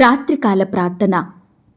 రాత్రికాల ప్రార్థన.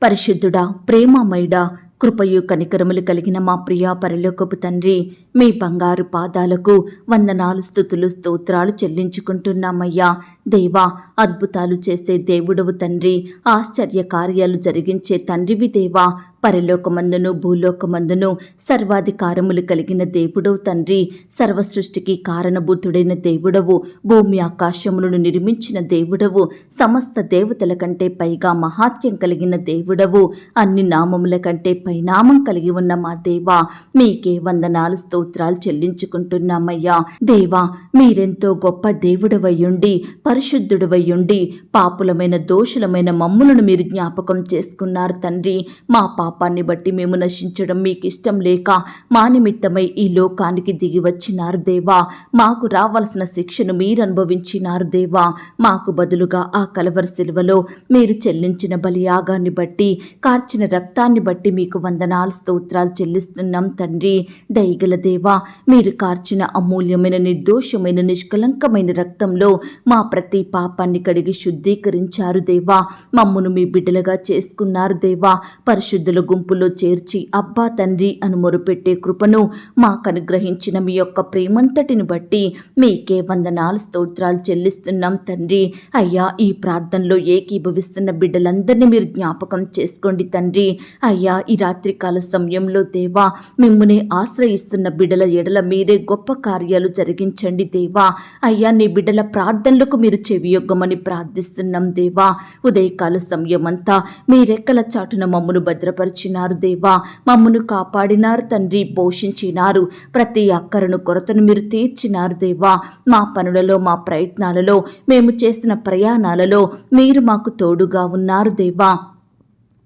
పరిశుద్ధుడా ప్రేమమయుడా కృపయు కనికరములు కలిగిన మా ప్రియా పరలోకపు తండ్రి మీ బంగారు పాదాలకు వందనాలు స్థుతులు స్తోత్రాలు చెల్లించుకుంటున్నామయ్యా. దేవా అద్భుతాలు చేసే దేవుడవు తండ్రి ఆశ్చర్య కార్యాలు జరిగించే తండ్రివి దేవా. పరలోకమందును భూలోకమందును సర్వాధికారములు కలిగిన దేవుడవు తండ్రి సర్వసృష్టికి కారణభూతుడైన దేవుడవు భూమి ఆకాశములను నిర్మించిన దేవుడవు సమస్త దేవతల కంటే పైగా మహాత్యం కలిగిన దేవుడవు అన్ని నామముల కంటే పైనామం కలిగి ఉన్న మా దేవా. మీకే వందనాలు స్తోత్రాలు చెల్లించుకుంటున్నామయ్యా. దేవా మీరెంతో గొప్ప దేవుడవయ్యుండి పరిశుద్ధుడవయ్యుండి పాపులమైన దోషులమైన మమ్ములను మీరు జ్ఞాపకం చేసుకున్నారు తండ్రి. మా పాపాన్ని బట్టి మేము నశించడం మీకు ఇష్టం లేక మా నిమిత్తమై ఈ లోకానికి దిగి వచ్చినారు దేవా. మాకు రావాల్సిన శిక్షను మీరు అనుభవించినారు దేవా. మాకు బదులుగా ఆ కలవరి శిలువలో మీరు చెల్లించిన బలియాగాన్ని బట్టి కార్చిన రక్తాన్ని బట్టి మీకు వందనాలు స్తోత్రాలు చెల్లిస్తున్నాం తండ్రి. దయగల దేవా మీరు కార్చిన అమూల్యమైన నిర్దోషమైన నిష్కలంకమైన రక్తంలో మా ప్రతి పాపాన్ని కడిగి శుద్ధీకరించారు దేవా. మమ్మును మీ బిడ్డలుగా చేసుకున్నారు దేవా. పరిశుద్ధుల గుంపులో చేర్చి అబ్బా తండ్రి అని మొరుపెట్టే కృపను మాకు అనుగ్రహించిన మీ యొక్క ప్రేమంతటిని బట్టి మీకే వందనాలు స్తోత్రాలు చెల్లిస్తున్నాం తండ్రి. అయ్యా ఈ ప్రార్థనలో ఏకీభవిస్తున్న బిడ్డలందరినీ మీరు జ్ఞాపకం చేసుకోండి తండ్రి. అయ్యా ఈ రాత్రికాల సమయంలో దేవా మిమ్ముని ఆశ్రయిస్తున్న బిడ్డల ఎడల మీరే గొప్ప కార్యాలు జరిగించండి దేవా. అయ్యా నీ బిడ్డల ప్రార్థనలకు మీరు చెవియొగ్గమని ప్రార్థిస్తున్నాం దేవా. ఉదయకాల సమయమంతా మీ మీరెక్కల చాటున మమ్మను భద్రపరిచినారు దేవా. మమ్మను కాపాడినారు తండ్రి పోషించినారు. ప్రతి అక్కరను కొరతను మీరు తీర్చినారు దేవా. మా పనులలో మా ప్రయత్నాలలో మేము చేసిన ప్రయాణాలలో మీరు మాకు తోడుగా ఉన్నారు దేవా.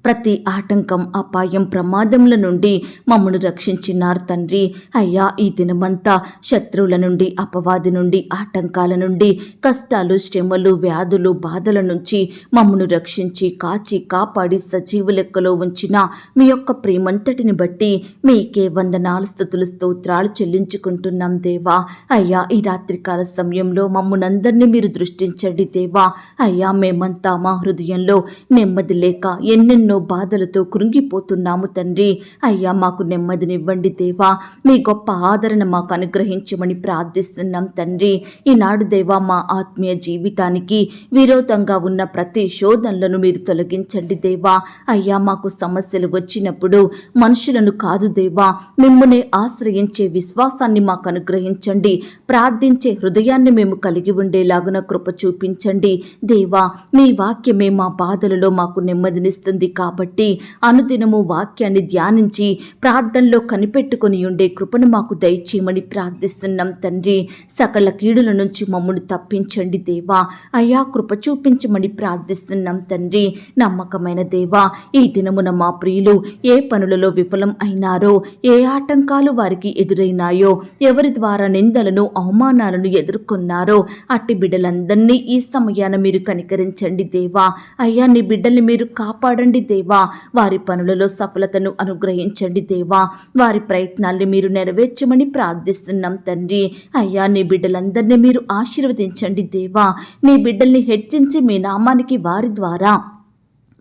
ప్రతి ఆటంకం అపాయం ప్రమాదముల నుండి మమ్మను రక్షించినారు తండ్రి. అయ్యా ఈ దినమంతా శత్రువుల నుండి అపవాది నుండి ఆటంకాల నుండి కష్టాలు శ్రమలు వ్యాధులు బాధల నుంచి మమ్మను రక్షించి కాచి కాపాడి సజీవ లెక్కలో ఉంచిన మీ యొక్క ప్రేమంతటిని బట్టి మీకే వందనాలు స్థుతులు స్తోత్రాలు చెల్లించుకుంటున్నాం దేవా. అయ్యా ఈ రాత్రికాల సమయంలో మమ్మల్నందరినీ మీరు దృష్టించండి దేవా. అయ్యా మేమంతా మా హృదయంలో నెమ్మది లేక ఎన్నెన్నో బాధలతో కృంగిపోతున్నాము తండ్రి. అయ్యా మాకు నెమ్మదినివ్వండి దేవా. మీ గొప్ప ఆదరణ మాకు అనుగ్రహించమని ప్రార్థిస్తున్నాం తండ్రి. ఈనాడు దేవా మా ఆత్మీయ జీవితానికి విరోధంగా ఉన్న ప్రతి శోధనలను మీరు తొలగించండి దేవా. అయ్యా మాకు సమస్యలు వచ్చినప్పుడు మనుషులను కాదు దేవా. మిమ్మల్ని ఆశ్రయించే విశ్వాసాన్ని మాకు అనుగ్రహించండి. ప్రార్థించే హృదయాన్ని మేము కలిగి ఉండేలాగున కృప చూపించండి. దేవా మీ వాక్యమే మా బాధలలో మాకు నెమ్మదినిస్తుంది కా కాబట్టి అనుదినము వాక్యాన్ని ధ్యానించి ప్రార్థనలో కనిపెట్టుకొని ఉండే కృపను మాకు దయచేయమని ప్రార్థిస్తున్నాం తండ్రి. సకల కీడుల నుంచి మమ్మల్ని తప్పించండి దేవా. అయ్యా కృప చూపించమని ప్రార్థిస్తున్నాం తండ్రి. నమ్మకమైన దేవా ఈ దినమున మా ప్రియులు ఏ పనులలో విఫలం అయినారో ఏ ఆటంకాలు వారికి ఎదురైనాయో ఎవరి ద్వారా నిందలను అవమానాలను ఎదుర్కొన్నారో అట్టి బిడ్డలందరినీ ఈ సమయాన మీరు కనికరించండి దేవా. అయ్యా నీ బిడ్డల్ని మీరు కాపాడండి దేవా. వారి పనులలో సఫలతను అనుగ్రహించండి దేవా. వారి ప్రయత్నాల్ని మీరు నెరవేర్చమని ప్రార్థిస్తున్నాం తండ్రి. అయ్యా నీ బిడ్డలందరినీ మీరు ఆశీర్వదించండి దేవా. నీ బిడ్డల్ని హెచ్చించి మీ నామానికి వారి ద్వారా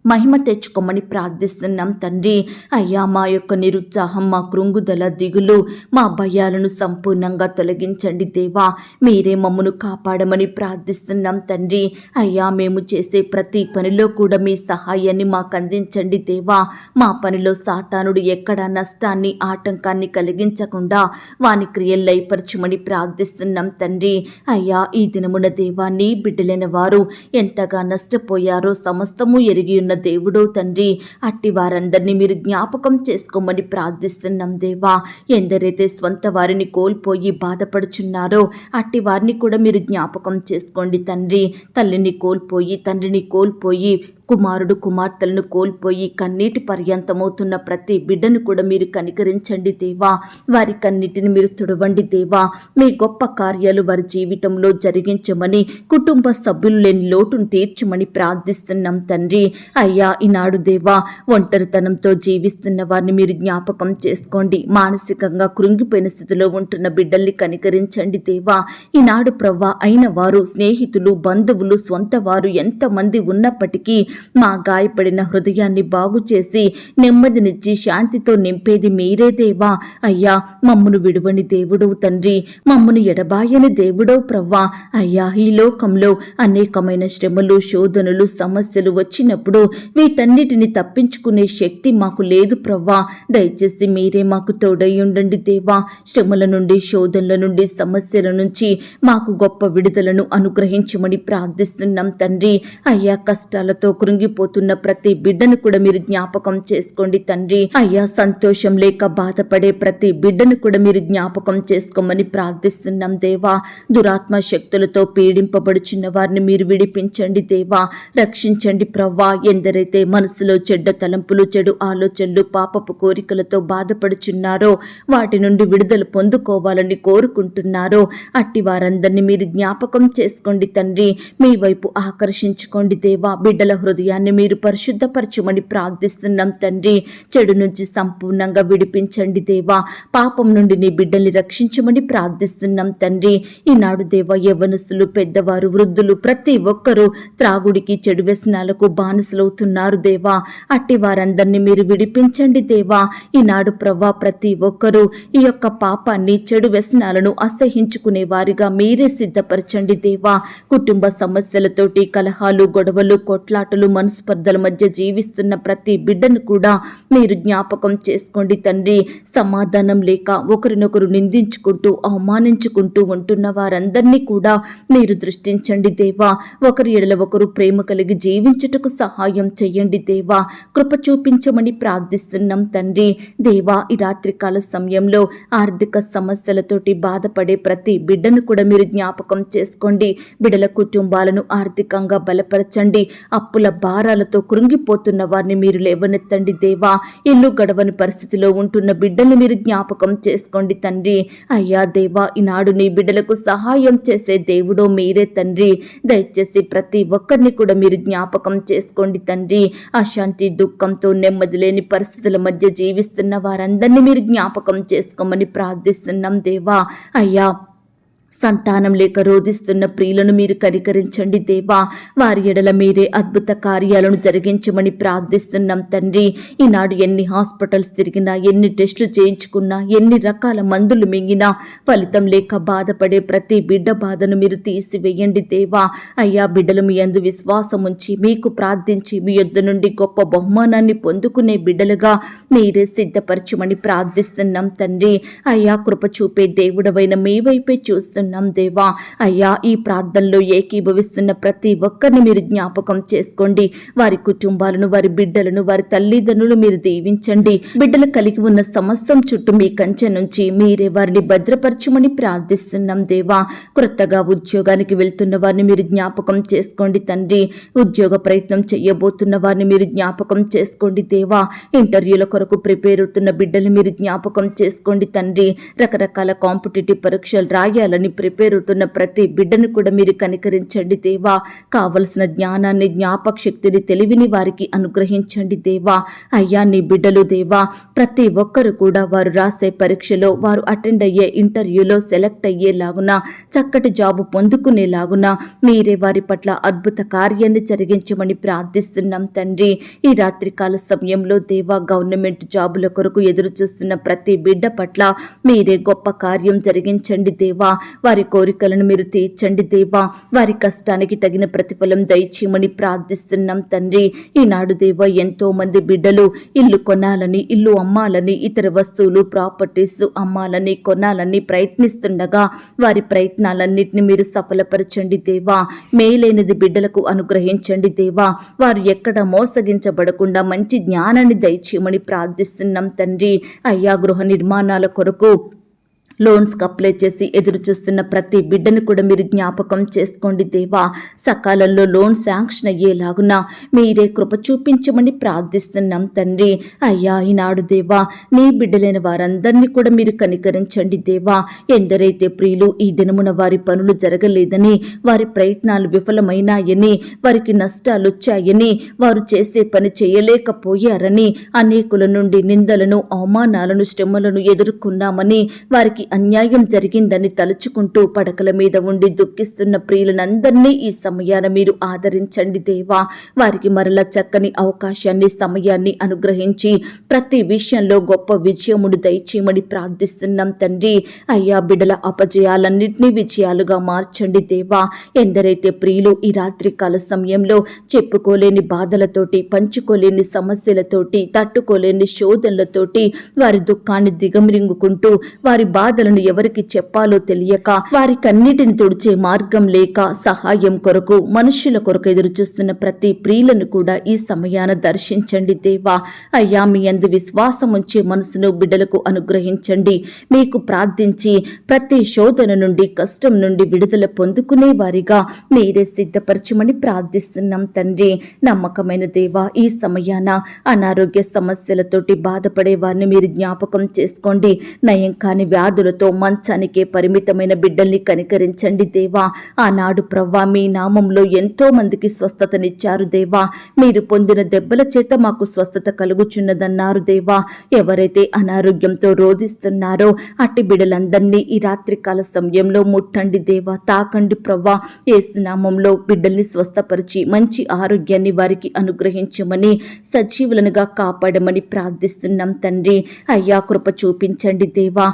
మహిమ తెచ్చుకోమని ప్రార్థిస్తున్నాం తండ్రి. అయ్యా మా యొక్క నిరుత్సాహం మా కృంగుదల దిగులు మా భయాలను సంపూర్ణంగా తొలగించండి దేవా. మీరే మమ్మను కాపాడమని ప్రార్థిస్తున్నాం తండ్రి. అయ్యా మేము చేసే ప్రతి పనిలో కూడా మీ సహాయాన్ని మాకు అందించండి దేవా. మా పనిలో సాతానుడు ఎక్కడ నష్టాన్ని ఆటంకాన్ని కలిగించకుండా వాని క్రియలు లయపరచమని ప్రార్థిస్తున్నాం తండ్రి. అయ్యా ఈ దినమున దేవాన్ని బిడ్డలైన వారు ఎంతగా నష్టపోయారో సమస్తము ఎరిగి ఉన్న దేవుడో తండ్రి అట్టి వారందరినీ మీరు జ్ఞాపకం చేసుకోమని ప్రార్థిస్తున్నాం దేవా. ఎందరైతే స్వంత వారిని కోల్పోయి బాధపడుచున్నారో అట్టి వారిని కూడా మీరు జ్ఞాపకం చేసుకోండి తండ్రి. తల్లిని కోల్పోయి తండ్రిని కోల్పోయి కుమారుడు కుమార్తెలను కోల్పోయి కన్నీటి పర్యంతమవుతున్న ప్రతి బిడ్డను కూడా మీరు కనికరించండి దేవా. వారి కన్నిటిని మీరు తుడవండి దేవా. మీ గొప్ప కార్యాలు వారి జీవితంలో జరిగించమని కుటుంబ సభ్యులు లేని లోటును తీర్చమని ప్రార్థిస్తున్నాం తండ్రి. అయ్యా ఈనాడు దేవా ఒంటరితనంతో జీవిస్తున్న వారిని మీరు జ్ఞాపకం చేసుకోండి. మానసికంగా కృంగిపోయిన స్థితిలో ఉంటున్న బిడ్డల్ని కనికరించండి దేవా. ఈనాడు ప్రవ్వా అయిన వారు స్నేహితులు బంధువులు సొంత వారు ఎంతమంది ఉన్నప్పటికీ మా గాయపడిన హృదయాన్ని బాగు చేసి నెమ్మదినిచ్చి శాంతితో నింపేది మీరే దేవా. అయ్యా మమ్మును విడువని దేవుడవు తండ్రి. మమ్మను ఎడబాయని దేవుడవు ప్రవ్వా. అయ్యా ఈ లోకంలో అనేకమైన శ్రమలు శోధనలు సమస్యలు వచ్చినప్పుడు వీటన్నిటిని తప్పించుకునే శక్తి మాకు లేదు ప్రవ్వా. దయచేసి మీరే మాకు తోడై ఉండండి దేవా. శ్రమల నుండి శోధనల నుండి సమస్యల నుంచి మాకు గొప్ప విడుదలను అనుగ్రహించమని ప్రార్థిస్తున్నాం తండ్రి. అయ్యా కష్టాలతో కృంగిపోతున్న ప్రతి బిడ్డను కూడా మీరు జ్ఞాపకం చేసుకోండి తండ్రి. అయ్యా సంతోషం లేక బాధపడే ప్రతి బిడ్డను కూడా మీరు జ్ఞాపకం చేసుకోమని ప్రార్థిస్తున్నాం దేవా. దురాత్మ శక్తులతో పీడింపబడుచున్న వారిని మీరు విడిపించండి దేవా. రక్షించండి ప్రవ్వా. ఎందరైతే మనసులో చెడ్డ తలంపులు చెడు ఆలోచనలు పాపపు కోరికలతో బాధపడుచున్నారో వాటి నుండి విడుదల పొందుకోవాలని కోరుకుంటున్నారో అట్టి వారందరినీ మీరు జ్ఞాపకం చేసుకోండి తండ్రి. మీ వైపు ఆకర్షించుకోండి దేవా. బిడ్డల హృదయాన్ని మీరు పరిశుద్ధపరచమని ప్రార్థిస్తున్నాం తండ్రి. చెడు నుంచి సంపూర్ణంగా విడిపించండి దేవా. పాపం నుండి నీ బిడ్డల్ని రక్షించమని ప్రార్థిస్తున్నాం తండ్రి. ఈనాడు దేవ యవనస్తులు పెద్దవారు వృద్ధులు ప్రతి ఒక్కరూ త్రాగుడికి చెడు వ్యసనాలకు బానిసలవుతున్నారు దేవా. అట్టి వారందరినీ మీరు విడిపించండి దేవా. ఈనాడు ప్రవ్వా ప్రతి ఒక్కరూ ఈ యొక్క పాపాన్ని చెడు వ్యసనాలను అసహించుకునే వారిగా మీరే సిద్ధపరచండి దేవా. కుటుంబ సమస్యలతోటి కలహాలు గొడవలు కొట్లాటలు మనస్పర్ధల మధ్య జీవిస్తున్న ప్రతి బిడ్డను కూడా మీరు జ్ఞాపకం చేసుకోండి తండ్రి. సమాధానం లేక ఒకరినొకరు నిందించుకుంటూ అవమానించుకుంటూ ఉంటున్న వారందరినీ కూడా మీరు దృష్టించండి దేవా. ఒకరి ఎడల ఒకరు ప్రేమ కలిగి జీవించుటకు సహాయం చేయండి దేవా. కృప చూపించమని ప్రార్థిస్తున్నాం తండ్రి. దేవా ఈ రాత్రికాల సమయంలో ఆర్థిక సమస్యలతోటి బాధపడే ప్రతి బిడ్డను కూడా మీరు జ్ఞాపకం చేసుకోండి. బిడ్డల కుటుంబాలను ఆర్థికంగా బలపరచండి. అప్పుల భారాలతో కృంగిపోతున్న వారిని మీరు లేవనెత్తండి దేవా. ఇల్లు గడవని పరిస్థితిలో ఉంటున్న బిడ్డల్ని మీరు జ్ఞాపకం చేసుకోండి తండ్రి. అయ్యా దేవా ఈనాడు నీ బిడ్డలకు సహాయం చేసే దేవుడో మీరే తండ్రి. దయచేసి ప్రతి ఒక్కరిని కూడా మీరు జ్ఞాపకం చేసుకోండి తండ్రి. అశాంతి దుఃఖంతో నెమ్మది లేని పరిస్థితుల మధ్య జీవిస్తున్న వారందరినీ మీరు జ్ఞాపకం చేసుకోమని ప్రార్థిస్తున్నాం దేవా. అయ్యా సంతానం లేక రోధిస్తున్న ప్రియులను మీరు కనికరించండి దేవా. వారి ఎడల మీరే అద్భుత కార్యాలను జరిగించమని ప్రార్థిస్తున్నాం తండ్రి. ఈనాడు ఎన్ని హాస్పిటల్స్ తిరిగినా ఎన్ని టెస్టులు చేయించుకున్నా ఎన్ని రకాల మందులు మింగినా ఫలితం లేక బాధపడే ప్రతి బిడ్డ బాధను మీరు తీసివేయండి దేవా. అయ్యా బిడ్డలు మీ అందు విశ్వాసం ఉంచి మీకు ప్రార్థించి మీ యొద్ద నుండి గొప్ప బహుమానాన్ని పొందుకునే బిడ్డలుగా మీరే సిద్ధపరచమని ప్రార్థిస్తున్నాం తండ్రి. అయ్యా కృప చూపే దేవుడవైన మీ వైపే చూస్తున్నాం. దేవా. అయ్యా ఈ ప్రార్థనలో ఏకీభవిస్తున్న ప్రతి ఒక్కరిని మీరు జ్ఞాపకం చేసుకోండి. వారి కుటుంబాలను వారి బిడ్డలను వారి తల్లిదండ్రులు మీరు దీవించండి. బిడ్డలు కలిగి ఉన్న సమస్తం చుట్టూ మీ కంచె నుంచి మీరే వారిని భద్రపరచమని ప్రార్థిస్తున్నాం దేవా. క్రొత్తగా ఉద్యోగానికి వెళ్తున్న వారిని మీరు జ్ఞాపకం చేసుకోండి తండ్రి. ఉద్యోగ ప్రయత్నం చేయబోతున్న వారిని మీరు జ్ఞాపకం చేసుకోండి దేవా. ఇంటర్వ్యూల కొరకు ప్రిపేర్ అవుతున్న బిడ్డలు మీరు జ్ఞాపకం చేసుకోండి తండ్రి. రకరకాల కాంపిటేటివ్ పరీక్షలు రాయాలని ప్రిపేర్ అవుతున్న ప్రతి బిడ్డను కూడా మీరు కనికరించండి దేవా. కావలసిన జ్ఞానాన్ని జ్ఞాపక శక్తిని తెలివిని వారికి అనుగ్రహించండి దేవా. అయ్యా నీ బిడ్డలు దేవా ప్రతి ఒక్కరు కూడా వారు రాసే పరీక్షలో వారు అటెండ్ అయ్యే ఇంటర్వ్యూలో సెలెక్ట్ అయ్యేలాగున చక్కటి జాబు పొందుకునేలాగున మీరే వారి పట్ల అద్భుత కార్యాన్ని జరిగించమని ప్రార్థిస్తున్నాం తండ్రి. ఈ రాత్రికాల సమయంలో దేవా గవర్నమెంట్ జాబుల కొరకు ఎదురు చూస్తున్న ప్రతి బిడ్డ పట్ల మీరే గొప్ప కార్యం జరిగించండి దేవా. వారి కోరికలను మీరు తీర్చండి దేవా. వారి కష్టానికి తగిన ప్రతిఫలం దయచేయమని ప్రార్థిస్తున్నాం తండ్రి. ఈనాడు దేవా ఎంతో మంది బిడ్డలు ఇల్లు కొనాలని ఇల్లు అమ్మాలని ఇతర వస్తువులు ప్రాపర్టీస్ అమ్మాలని కొనాలని ప్రయత్నిస్తుండగా వారి ప్రయత్నాలన్నింటినీ మీరు సఫలపరచండి దేవా. మేలైనది బిడ్డలకు అనుగ్రహించండి దేవా. వారు ఎక్కడ మోసగించబడకుండా మంచి జ్ఞానాన్ని దయచేయమని ప్రార్థిస్తున్నాం తండ్రి. అయ్యా గృహ నిర్మాణాల కొరకు లోన్స్కి అప్లై చేసి ఎదురు చూస్తున్న ప్రతి బిడ్డను కూడా మీరు జ్ఞాపకం చేసుకోండి దేవా. సకాలంలో లోన్ శాంక్షన్ అయ్యేలాగున మీరే కృప చూపించమని ప్రార్థిస్తున్నాం తండ్రి. అయ్యా ఈనాడు దేవా నీ బిడ్డలైన వారందరినీ కూడా మీరు కనికరించండి దేవా. ఎందరైతే ప్రియులు ఈ దినమున వారి పనులు జరగలేదని వారి ప్రయత్నాలు విఫలమైనాయని వారికి నష్టాలు వచ్చాయని వారు చేసే పని చేయలేకపోయారని అనేకుల నుండి నిందలను అవమానాలను శ్రమలను ఎదుర్కొన్నామని వారికి అన్యాయం జరిగిందని తలుచుకుంటూ పడకల మీద ఉండి దుఃఖిస్తున్న ప్రియులనందరినీ ఈ సమయాన మీరు ఆదరించండి దేవా. వారికి మరల చక్కని అవకాశాన్ని సమయాన్ని అనుగ్రహించి ప్రతి విషయంలో గొప్ప విజయముడు దయచేయమని ప్రార్థిస్తున్నాం తండ్రి. అయ్యా బిడల అపజయాలన్నింటినీ విజయాలుగా మార్చండి దేవా. ఎందరైతే ప్రియులు ఈ రాత్రి కాల సమయంలో చెప్పుకోలేని బాధలతోటి పంచుకోలేని సమస్యలతోటి తట్టుకోలేని శోధనలతోటి వారి దుఃఖాన్ని దిగమిరింగుకుంటూ వారి బాధ బాధలను ఎవరికి చెప్పాలో తెలియక వారికన్నిటిని తుడిచే మార్గం లేక సహాయం కొరకు మనుషుల కొరకు ఎదురు చూస్తున్న ప్రతి ప్రియులను కూడా ఈ సమయాన దర్శించండి దేవా. అయ్యా మీ అందు విశ్వాసం ఉంచే మనసును బిడ్డలకు అనుగ్రహించండి. మీకు ప్రార్థించి ప్రతి శోధన నుండి కష్టం నుండి విడుదల పొందుకునే వారిగా మీరే సిద్ధపరచమని ప్రార్థిస్తున్నాం తండ్రి. నమ్మకమైన దేవా ఈ సమయాన అనారోగ్య సమస్యలతోటి బాధపడే వారిని మీరు జ్ఞాపకం చేసుకోండి. నయం కాని వ్యాధులతో మంచానికే పరిమితమైన బిడ్డల్ని కనికరించండి దేవా. ఆనాడు ప్రవ్వా మీ నామంలో ఎంతో మందికి స్వస్థతనిచ్చారు దేవా. మీరు పొందిన దెబ్బల చేత మాకు స్వస్థత కలుగుచున్నదన్నారు దేవా. ఎవరైతే అనారోగ్యంతో రోధిస్తున్నారో అట్టి బిడ్డలందరినీ ఈ రాత్రికాల సమయంలో ముట్టండి దేవా. తాకండి ప్రవ్వా. ఏసునామంలో బిడ్డల్ని స్వస్థపరిచి మంచి ఆరోగ్యాన్ని వారికి అనుగ్రహించమని సజీవులనుగా కాపాడమని ప్రార్థిస్తున్నాం తండ్రి. అయ్యా కృప చూపించండి దేవా.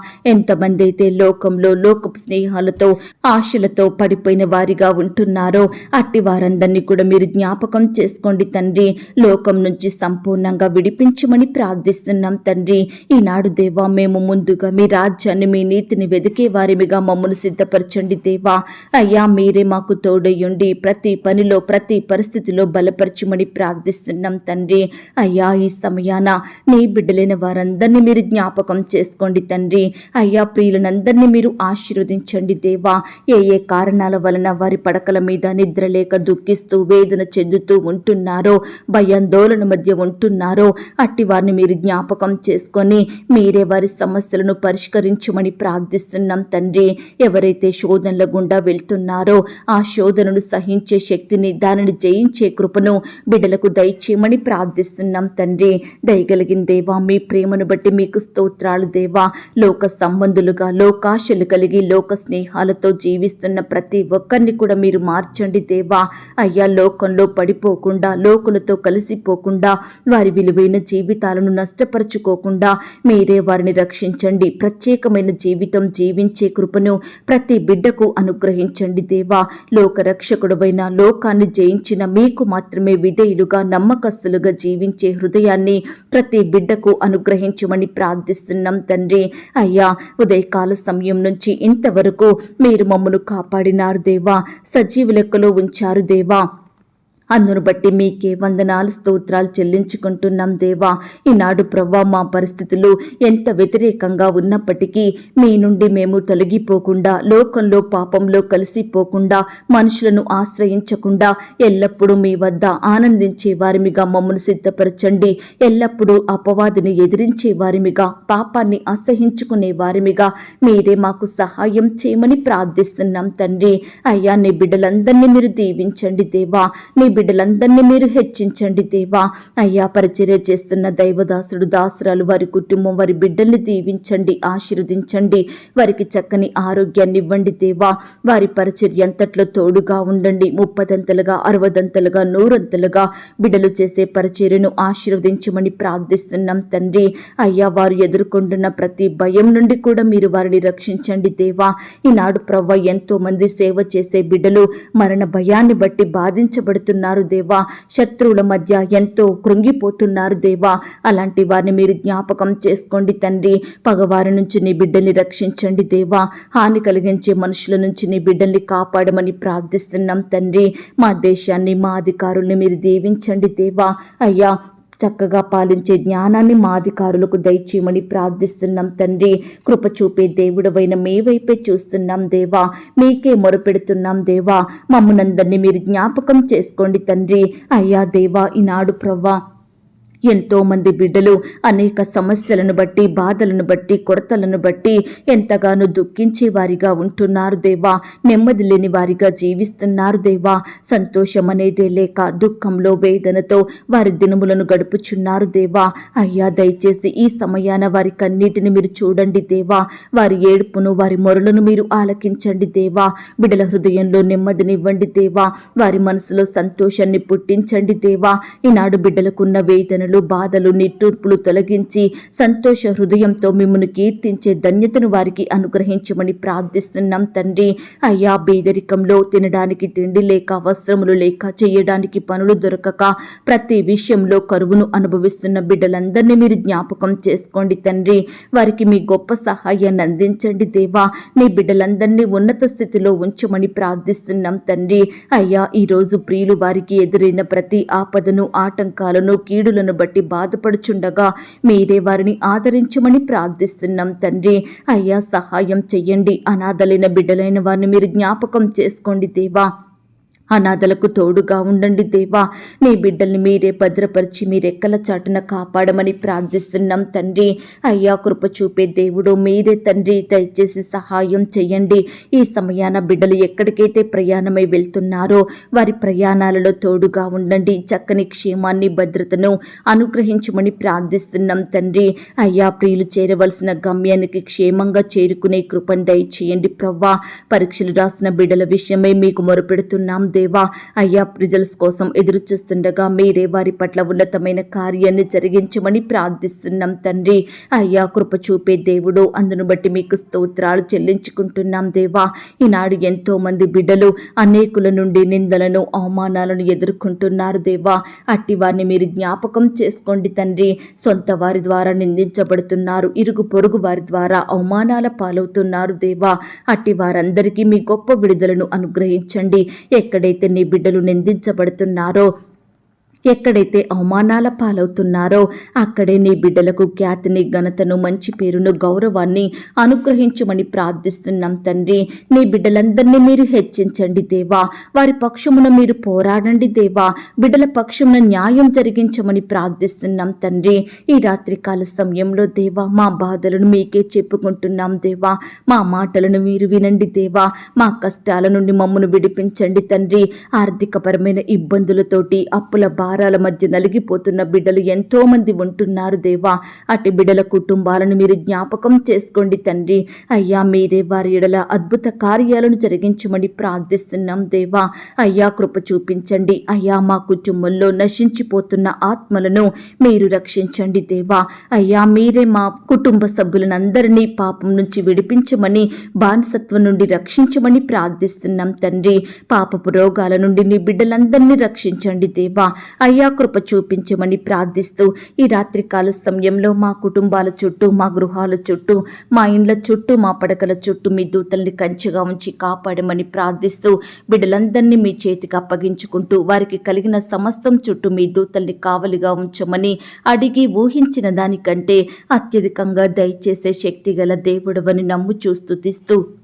ఎంతమంది అయితే లోకంలో లోకపు స్నేహాలతో ఆశలతో పడిపోయిన వారిగా ఉంటున్నారో అట్టి వారందరినీ కూడా మీరు జ్ఞాపకం చేసుకోండి తండ్రి. లోకం నుంచి సంపూర్ణంగా విడిపించమని ప్రార్థిస్తున్నాం తండ్రి. ఈనాడు దేవా మేము ముందుగా మీ రాజ్యాన్ని మీ నీతిని వెదికే వారిమిగా మమ్మల్ని సిద్ధపరచండి దేవా. అయ్యా మీరే మాకు తోడయ్యుండి ప్రతి పనిలో ప్రతి పరిస్థితిలో బలపరచమని ప్రార్థిస్తున్నాం తండ్రి. అయ్యా ఈ సమయాన నీ బిడ్డలైన వారందరినీ మీరు జ్ఞాపకం చేసుకోండి తండ్రి. అయ్యా ప్రియులనందరినీ మీరు ఆశీర్వదించండి దేవా. ఏ ఏ కారణాల వలన వారి పడకల మీద నిద్రలేక దుఃఖిస్తూ వేదన చెందుతూ ఉంటున్నారో భయాందోళన మధ్య ఉంటున్నారో అట్టి వారిని మీరు జ్ఞాపకం చేసుకొని మీరే వారి సమస్యలను పరిష్కరించమని ప్రార్థిస్తున్నాం తండ్రి. ఎవరైతే శోధనల గుండా వెళ్తున్నారో ఆ శోధనను సహించే శక్తిని దానిని జయించే కృపను బిడ్డలకు దయచేయమని ప్రార్థిస్తున్నాం తండ్రి. దయగలిగిన దేవా మీ ప్రేమను బట్టి మీకు స్తోత్రాలు దేవా. లోక సంబంధులుగా లోకాశలు కలిగి లోక స్నేహాలతో జీవిస్తున్న ప్రతి ఒక్కరిని కూడా మీరు మార్చండి దేవా. అయ్యా లోకంలో పడిపోకుండా లోకులతో కలిసిపోకుండా వారి విలువైన జీవితాలను నష్టపరుచుకోకుండా మీరే వారిని రక్షించండి. ప్రత్యేకమైన జీవితం జీవించే కృపను ప్రతి బిడ్డకు అనుగ్రహించండి దేవా. లోకరక్షకుడువైన లోకాన్ని జయించిన మీకు మాత్రమే విధేయులుగా నమ్మకస్తులుగా జీవించే హృదయాన్ని ప్రతి బిడ్డకు అనుగ్రహించమని ప్రార్థిస్తున్నాం తండ్రి. అయ్యా ఉదయకాల సమయం నుంచి ఇంతవరకు మీరు మమ్మను కాపాడినారు దేవా. సజీవ లెక్కలో ఉంచారు దేవా. అందును బట్టి మీకే వందనాలు స్తోత్రాలు చెల్లించుకుంటున్నాం దేవా. ఈనాడు ప్రవ్వా మా పరిస్థితులు ఎంత వ్యతిరేకంగా ఉన్నప్పటికీ మీ నుండి మేము తొలగిపోకుండా లోకంలో పాపంలో కలిసిపోకుండా మనుషులను ఆశ్రయించకుండా ఎల్లప్పుడూ మీ వద్ద ఆనందించే వారిమిగా మమ్మల్ని సిద్ధపరచండి. ఎల్లప్పుడూ అపవాదిని ఎదిరించే వారిమిగా పాపాన్ని అసహించుకునే వారిమిగా మీరే మాకు సహాయం చేయమని ప్రార్థిస్తున్నాం తండ్రి. అయ్యా నీ బిడ్డలందరినీ మీరు దీవించండి దేవా. నీ బిడ్డలందరినీ మీరు హెచ్చించండి దేవా. అయ్యా పరిచర్య చేస్తున్న దైవదాసుడు దాసురాలు వారి కుటుంబం వారి బిడ్డల్ని దీవించండి ఆశీర్వదించండి. వారికి చక్కని ఆరోగ్యాన్ని ఇవ్వండి దేవా. వారి పరిచర్య అంతట్లో తోడుగా ఉండండి. ముప్పదంతలుగా అరవదంతలుగా నూరంతలుగా బిడ్డలు చేసే పరిచర్యను ఆశీర్వదించమని ప్రార్థిస్తున్నాం తండ్రి. అయ్యా వారు ఎదుర్కొంటున్న ప్రతి భయం నుండి కూడా మీరు వారిని రక్షించండి దేవా. ఈనాడు ప్రవ్వ ఎంతో మంది సేవ చేసే బిడ్డలు మరణ భయాన్ని బట్టి బాధించబడుతున్నారు. దేవా. శత్రువుల మధ్య ఎంతో కృంగిపోతున్నారు దేవా. అలాంటి వారిని మీరు జ్ఞాపకం చేసుకోండి తండ్రి. పగవారి నుంచి నీ బిడ్డల్ని రక్షించండి దేవా. హాని కలిగించే మనుషుల నుంచి నీ బిడ్డల్ని కాపాడమని ప్రార్థిస్తున్నాం తండ్రి. మా దేశాన్ని మా అధికారుల్ని మీరు దీవించండి దేవా. అయ్యా చక్కగా పాలించే జ్ఞానాన్ని మా అధికారులకు దయచేయమని ప్రార్థిస్తున్నాం తండ్రి. కృప చూపే దేవుడవైన మీ వైపే చూస్తున్నాం దేవా. మీకే మొరపెడుతున్నాం దేవా. మమ్మనందరినీ మీరు జ్ఞాపకం చేసుకోండి తండ్రి. అయ్యా దేవా ఈనాడు ప్రవ్వా ఎంతో మంది బిడ్డలు అనేక సమస్యలను బట్టి బాధలను బట్టి కొరతలను బట్టి ఎంతగానో దుఃఖించే వారిగా ఉంటున్నారు దేవా. నెమ్మది లేని వారిగా జీవిస్తున్నారు దేవా. సంతోషం అనేదే లేక దుఃఖంలో వేదనతో వారి దినములను గడుపుచున్నారు దేవా. అయ్యా దయచేసి ఈ సమయాన వారి కన్నీటిని మీరు చూడండి దేవా. వారి ఏడుపును వారి మొరలను మీరు ఆలకించండి దేవా. బిడల హృదయంలో నెమ్మదినివ్వండి దేవా. వారి మనసులో సంతోషాన్ని పుట్టించండి దేవా. ఈనాడు బిడ్డలకున్న వేదనలు బాధలు నిట్టూర్పులు తొలగించి సంతోష హృదయంతో మిమ్మల్ని కీర్తించే ధన్యతను వారికి అనుగ్రహించమని ప్రార్థిస్తున్నాం తండ్రి. అయ్యా బీదరికంలో తినడానికి తిండి లేక వస్త్రములు లేక చేయడానికి పనులు దొరకక ప్రతి విషయంలో కరువును అనుభవిస్తున్న బిడ్డలందరినీ మీరు జ్ఞాపకం చేసుకోండి తండ్రి. వారికి మీ గొప్ప సహాయాన్ని అందించండి దేవా. నీ బిడ్డలందరినీ ఉన్నత స్థితిలో ఉంచమని ప్రార్థిస్తున్నాం తండ్రి. అయ్యా ఈరోజు ప్రియులు వారికి ఎదురైన ప్రతి ఆపదను ఆటంకాలను కీడులను బట్టి బాధపడుచుండగా మీరే వారిని ఆదరించమని ప్రార్థిస్తున్నాం తండ్రి. అయ్యా సహాయం చెయ్యండి. అనాథలైన బిడ్డలైన వారిని మీరు జ్ఞాపకం చేసుకోండి దేవా. అనాథలకు తోడుగా ఉండండి దేవా. నీ బిడ్డల్ని మీరే భద్రపరిచి మీరెక్కల చాటున కాపాడమని ప్రార్థిస్తున్నాం తండ్రి. అయ్యా కృప చూపే దేవుడు మీరే తండ్రి. దయచేసి సహాయం చేయండి. ఈ సమయాన బిడ్డలు ఎక్కడికైతే ప్రయాణమై వెళ్తున్నారో వారి ప్రయాణాలలో తోడుగా ఉండండి. చక్కని క్షేమాన్ని భద్రతను అనుగ్రహించమని ప్రార్థిస్తున్నాం తండ్రి. అయ్యా ప్రియులు చేరవలసిన గమ్యానికి క్షేమంగా చేరుకునే కృపను దయచేయండి ప్రవ్వా. పరీక్షలు రాసిన బిడ్డల విషయమై మీకు మొరపెడుతున్నాం దేవా. అయ్యా రిజల్ట్స్ కోసం ఎదురు చూస్తుండగా మీరే వారి పట్ల ఉన్నతమైన కార్యాన్ని జరిగించమని ప్రార్థిస్తున్నాం తండ్రి. అయ్యా కృప చూపే దేవుడు. అందును బట్టి మీకు స్తోత్రాలు చెల్లించుకుంటున్నాం దేవా. ఈనాడు ఎంతో మంది బిడ్డలు అనేకుల నుండి నిందలను అవమానాలను ఎదుర్కొంటున్నారు దేవా. అట్టి వారిని మీరు జ్ఞాపకం చేసుకోండి తండ్రి. సొంత వారి ద్వారా నిందించబడుతున్నారు. ఇరుగు పొరుగు వారి ద్వారా అవమానాల పాలవుతున్నారు దేవా. అట్టి వారందరికీ మీ గొప్ప విడుదలను అనుగ్రహించండి. ఎవరైతే నీ బిడ్డలు నిందించబడుతున్నారో ఎక్కడైతే అవమానాల పాలవుతున్నారో అక్కడే నీ బిడ్డలకు ఖ్యాతిని ఘనతను మంచి పేరును గౌరవాన్ని అనుగ్రహించమని ప్రార్థిస్తున్నాం తండ్రి. నీ బిడ్డలందరినీ మీరు హెచ్చించండి దేవా. వారి పక్షమున మీరు పోరాడండి దేవా. బిడ్డల పక్షమున న్యాయం జరిగించమని ప్రార్థిస్తున్నాం తండ్రి. ఈ రాత్రికాల సమయంలో దేవా మా బాధలను మీకే చెప్పుకుంటున్నాం దేవా. మా మాటలను మీరు వినండి దేవా. మా కష్టాల నుండి మమ్మను విడిపించండి తండ్రి. ఆర్థికపరమైన ఇబ్బందులతోటి అప్పుల భారాల మధ్య నలిగిపోతున్న బిడ్డలు ఎంతోమంది ఉంటున్నారు దేవా. అటు బిడ్డల కుటుంబాలను మీరు జ్ఞాపకం చేసుకోండి తండ్రి. అయ్యా మీరే వారి ఎడల అద్భుత కార్యాలను జరిగించమని ప్రార్థిస్తున్నాం దేవా. అయ్యా కృప చూపించండి. అయ్యా మా కుటుంబంలో నశించిపోతున్న ఆత్మలను మీరు రక్షించండి దేవా. అయ్యా మీరే మా కుటుంబ సభ్యులనందరినీ పాపం నుంచి విడిపించమని బానిసత్వం నుండి రక్షించమని ప్రార్థిస్తున్నాం తండ్రి. పాపపు రోగాల నుండి నీ బిడ్డలందరినీ రక్షించండి దేవా. అయ్యా కృప చూపించమని ప్రార్థిస్తూ ఈ రాత్రికాల సమయంలో మా కుటుంబాల చుట్టూ మా గృహాల చుట్టూ మా ఇండ్ల చుట్టూ మా పడకల చుట్టూ మీ దూతల్ని కంచెగా ఉంచి కాపాడమని ప్రార్థిస్తూ బిడ్డలందరినీ మీ చేతికి అప్పగించుకుంటూ వారికి కలిగిన సమస్తం చుట్టూ మీ దూతల్ని కావలిగా ఉంచమని అడిగి ఊహించిన దానికంటే అత్యధికంగా దయచేసే శక్తిగల దేవుడవని నమ్ము చూస్తు తీస్తూ